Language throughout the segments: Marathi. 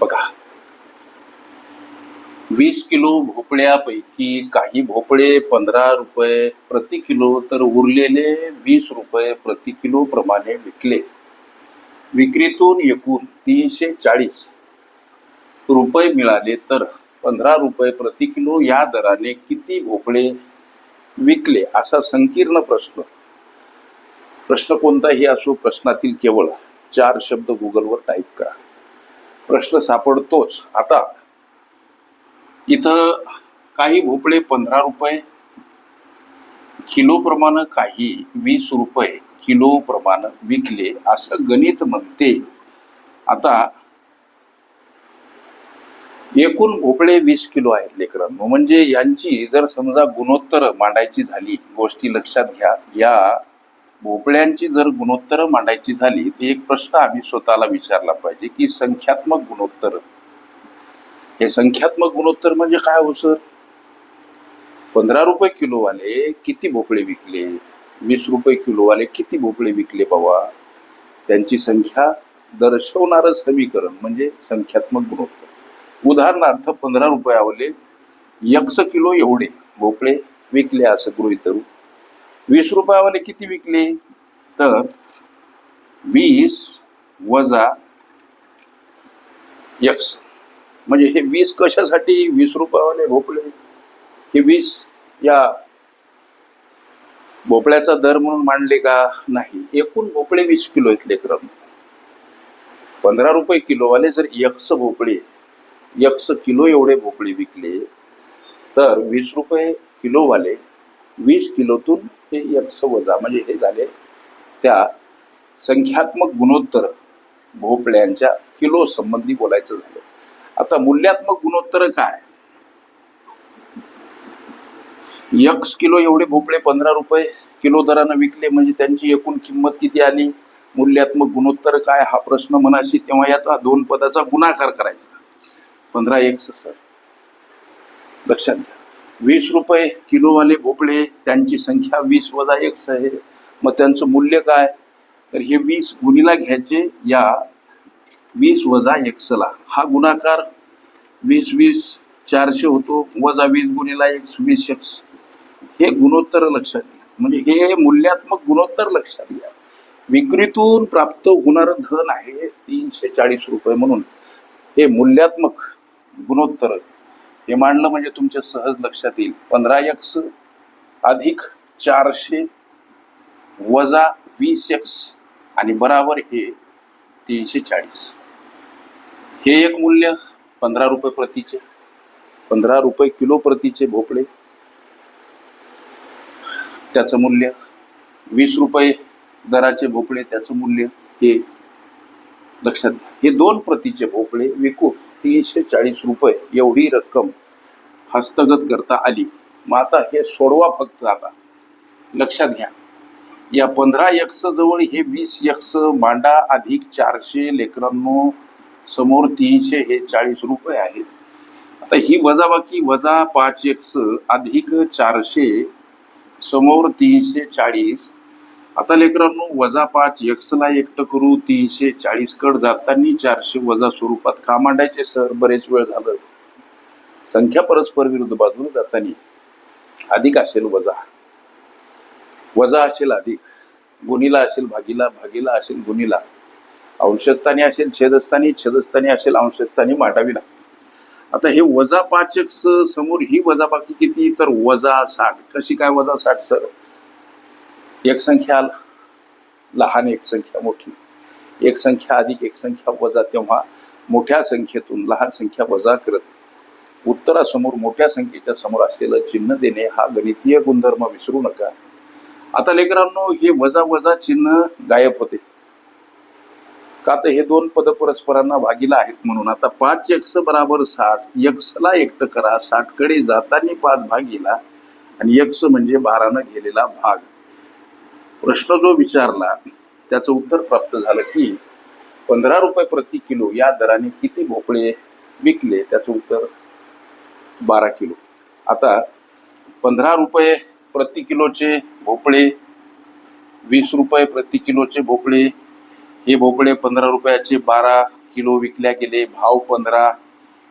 बघा. वीस किलो भोपळ्यापैकी काही भोपळे पंधरा रुपये प्रति किलो तर उरलेले वीस रुपये प्रति किलो प्रमाणे विकले. विक्रीतून एकूण तीनशे चाळीस रुपये मिळाले तर पंधरा रुपये प्रति किलो या दराने किती भोपळे विकले असा संकीर्ण प्रश्न. प्रश्न कोणताही असो प्रश्नातील केवळ चार शब्द गुगलवर टाईप करा. प्रश्न सापडतोच. आता इथं काही भोपळे पंधरा रुपये किलो प्रमाण काही वीस रुपये किलो प्रमाण विकले असं गणित म्हणते. आता एकूण भोपळे वीस किलो आहेत लेकरांनो. म्हणजे यांची जर समजा गुणोत्तर मांडायची झाली गोष्टी लक्षात घ्या. या भोपळ्यांची जर गुणोत्तर मांडायची झाली तर एक प्रश्न आम्ही स्वतःला विचारला पाहिजे की संख्यात्मक गुणोत्तर. हे संख्यात्मक गुणोत्तर म्हणजे काय हो सर? पंधरा रुपये किलोवाले किती भोपळे विकले? वीस रुपये किलोवाले किती भोपळे विकले बाबा? त्यांची संख्या दर्शवणारं समीकरण म्हणजे संख्यात्मक गुणोत्तर. उदाहरणार्थ पंधरा रुपयावाले यक्स किलो एवढे भोपळे विकले असं गृहित धरू. वीस रुपयावाले किती विकले? तर वीस वजा यक्स. म्हणजे हे वीस कशासाठी वीस रुपयावाले भोपळे हे वीस या भोपळ्याचा दर म्हणून मांडले का? नाही. एकूण भोपळे वीस किलो इथले क्रम पंधरा रुपये किलोवाले जर यक्स भोपळे यक्स किलो एवढे भोपळे विकले तर वीस रुपये किलोवाले वीस किलोतून ते यक्ष वजा म्हणजे हे झाले त्या संख्यात्मक गुणोत्तर भोपळ्यांच्या किलो संबंधी बोलायचं झालं. आता मूल्यात्मक गुणोत्तर काय? यक्स किलो एवढे भोपळे पंधरा रुपये किलो दरानं विकले म्हणजे त्यांची एकूण किंमत किती आली? मूल्यात्मक गुणोत्तर काय? हा प्रश्न मनाशी तेव्हा याचा दोन पदाचा गुणाकार करायचा. पंधरा एक्स सर. लक्षात घ्या. वीस रुपये किलोवाले भोपळे त्यांची संख्या वीस वजा एक्स आहे. मग त्यांचं मूल्य काय? तर हे वीस गुणीला घ्यायचे या वीस वजा एक्सला हा गुणाकार वीस वीस चारशे होतो वजा वीस गुणीला एक्स वीस एक्स हे गुणोत्तर लक्षात घ्या. म्हणजे हे मूल्यात्मक गुणोत्तर लक्षात घ्या. विक्रीतून प्राप्त होणारं धन आहे तीनशे चाळीस रुपये म्हणून. हे मूल्यात्मक गुणोत्तर. हे मांडलं म्हणजे तुमच्या सहज लक्षात येईल. पंधरा एक्स अधिक चारशे वजा वीस एक्स आणि बराबर हे तीनशे चाळीस. हे एक मूल्य पंधरा रुपये प्रतीचे. पंधरा रुपये किलो प्रतीचे भोपळे. त्याचं मूल्य वीस रुपये दराचे भोपळे त्याचं मूल्य हे लक्षात घ्या. हे दोन प्रतीचे भोपळे विकून तीनशे चाळीस रुपये एवढी रक्कम हस्तगत करता आली. मग आता हे सोडवा फक्त आता. लक्षात घ्या. या पंधरा यक्ष जवळ हे वीस यक्स मांडा अधिक चारशे लेकरांनो समोर तीनशे हे चाळीस रुपये आहेत. आता ही वजाबाकी वजा पाच यक्ष अधिक चारशे समोर तीनशे चाळीस आता लेकरांनो वजा पाच एक्सला एकटं करू तीनशे चाळीस कड जाताना चारशे वजा स्वरूपात का मांडायचे सर बरेच वेळ झालं. संख्या परस्पर विरुद्ध बाजूने जाताना अधिक असेल वजा. वजा असेल अधिक गुणीला असेल भागीला भागीला असेल गुणीला. अंशस्थानी असेल छेदस्थानी छेदस्थानी असेल अंशस्थानी मांडावी लागते आता हे वजा पाच एक्स समोर ही वजा बाकी किती? तर वजा साठ. कशी काय वजा साठ सर? एक संख्या लहान एक संख्या मोठी. एक संख्या अधिक एक संख्या वजा. तेव्हा मोठ्या संख्येतून लहान संख्या वजा करत उत्तरासमोर मोठ्या संख्येच्या समोर असलेलं चिन्ह देणे हा गणितीय गुणधर्म विसरू नका. आता लेकरांनो हे वजा वजा चिन्ह गायब होते. का तर हे दोन पद परस्परांना भागीला आहेत म्हणून. आता पाच एक्स बराबर साठ यक्षला एकटं करा. साठकडे जाताना पाच भागीला आणि यक्ष म्हणजे बारानं गेलेला भाग. प्रश्न जो विचारला त्याचं उत्तर प्राप्त झालं की पंधरा रुपये प्रति किलो या दराने किती भोपळे विकले त्याचं उत्तर बारा किलो. आता पंधरा रुपये प्रति किलोचे भोपळे वीस रुपये प्रति किलोचे भोपळे हे भोपळे पंधरा रुपयाचे बारा किलो विकल्या गेले भाव पंधरा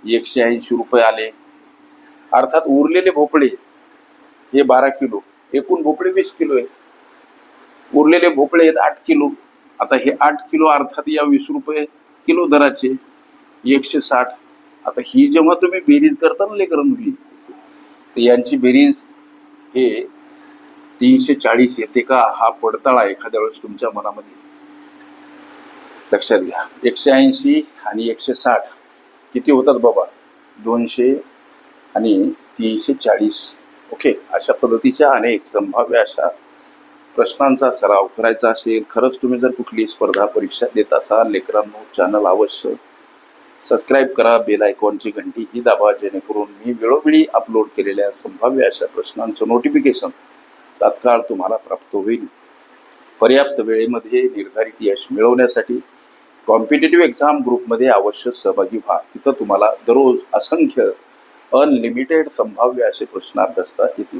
एकशे ऐंशी रुपये आले. अर्थात उरलेले भोपळे हे बारा किलो एकूण भोपळे वीस किलो आहे. उरलेले भोपळे आहेत आठ किलो. आता हे आठ किलो अर्थात या वीस रुपये किलो दराचे एकशे साठ. आता ही जेव्हा तुम्ही बेरीज करता ना लेकरं मुली तर यांची बेरीज हे तीनशे चाळीस येते का? हा पडताळा एखाद्या वेळेस तुमच्या मनामध्ये लक्षात घ्या. एकशे ऐंशी आणि एकशे साठ किती होतात बाबा? दोनशे आणि तीनशे चाळीस. ओके? अशा पद्धतीच्या अनेक संभाव्य अशा प्रश्नांचा सराव करायचा असेल खरंच तुम्ही जर कुठली स्पर्धा परीक्षा देत असाल लेकरांनो चॅनल अवश्य सबस्क्राईब करा बेल आयकॉनची घंटी ही दाबा जेणेकरून मी वेळोवेळी अपलोड केलेल्या संभाव्य अशा प्रश्नांचं नोटिफिकेशन तात्काळ तुम्हाला प्राप्त होईल. पर्याप्त वेळेमध्ये निर्धारित यश मिळवण्यासाठी कॉम्पिटेटिव्ह एक्झाम ग्रुपमध्ये अवश्य सहभागी व्हा. तिथं तुम्हाला दररोज असंख्य अनलिमिटेड संभाव्य असे प्रश्न अभ्यासता येतील.